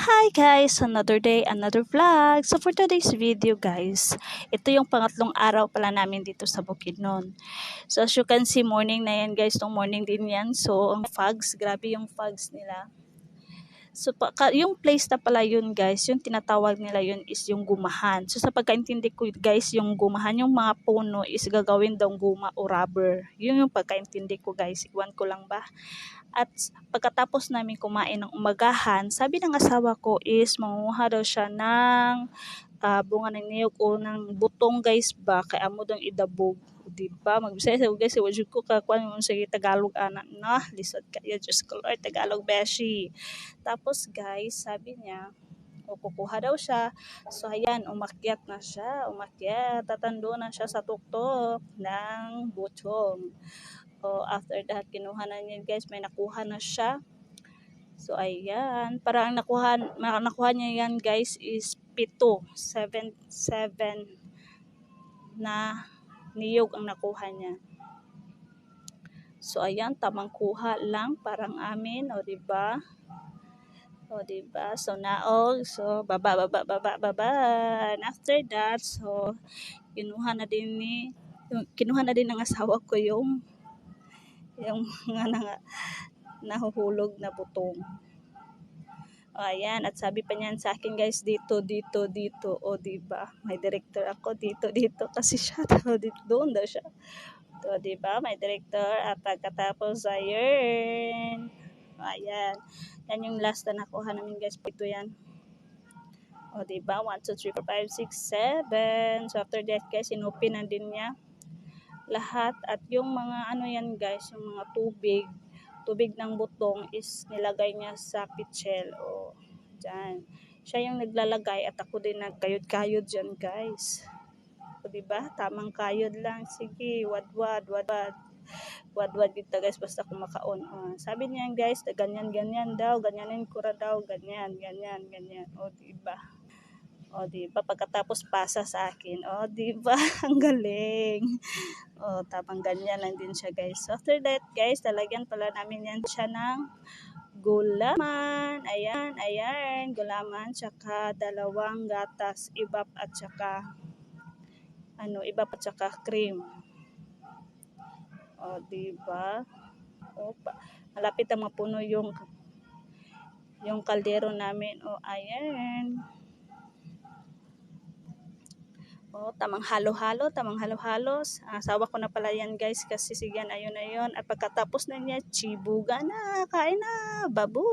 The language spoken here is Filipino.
Hi guys! Another day, another vlog. So for today's video guys, ito yung pangatlong araw pala namin dito sa Bukidnon. So as you can see, morning na yan guys. Itong morning din yan. So ang fogs, grabe yung fogs nila. So yung place na pala yun guys, yung tinatawag nila yun is yung gumahan. So sa pagkaintindi ko guys, yung gumahan, yung mga puno is gagawin daw guma o rubber. Yun yung pagkaintindi ko guys. Iwan ko lang ba? At pagkatapos namin kumain ng umagahan, sabi ng asawa ko is mangunguha daw siya ng uh, bunga ng niyog o ng butong guys ba, kaya mo daw idabog. Di ba? Magbisaya sa guys, wajud ko kakuan mo sa Tagalog anak na, lisod kaya Diyos ko Lord, Tagalog beshi. Tapos guys, sabi niya, o kukuha daw siya. So ayan, umakyat na siya, umakyat, tatando na siya sa tuktok ng butong. So, after that, kinuha na niya guys, may nakuha na siya. So, ayan. Parang nakuha, nakuha niya yan guys is pito. 7, 7 na niyog ang nakuha niya. So, ayan. Tamang kuha lang. Parang amin. O, diba? O, diba? So, naog. So, baba, baba, baba, baba. And after that, so, kinuha na din ni, kinuha na din ng asawa ko yung yung mga na, nahuhulog na butong. Ayan, at sabi pa niyan sa akin guys, dito, dito, dito, o diba, may director ako, dito, dito, kasi siya dito, doon daw siya. O diba, may director, at pagkatapos, ayun, o, ayan, yan yung last na nakuha namin guys, ito yan. O diba, 1, 2, 3, 4, 5, 6, 7, so after that guys, inupin na din niya lahat. At yung mga ano yan guys? Yung mga tubig tubig ng butong is nilagay niya sa pitchel o dyan. Siya yung naglalagay at ako din nagkayod-kayod dyan guys. O diba? Tamang kayod lang. Sige wadwad wadwad. Wadwad dito guys basta kumakaon. Uh, sabi niya guys ganyan ganyan daw ganyanin ko ra daw ganyan ganyan ganyan. O diba o, di ba? Pagkatapos pasa sa akin. O, di ba? Ang galing. O, tapang ganyan lang din siya, guys. So, after that, guys, talagyan pala namin yan siya ng gulaman. Ayan, ayan. Gulaman, tsaka dalawang gatas. Ibap at tsaka ano, ibap at tsaka cream. O, di ba? O, malapit ang mapuno yung yung kaldero namin. O, ayan. Oh, tamang halo-halo, tamang halo-halo. Uh, sawa ko na pala yan guys kasi sigan ayun ayun. At pagkatapos na niya, chibuga na, kain na, babu.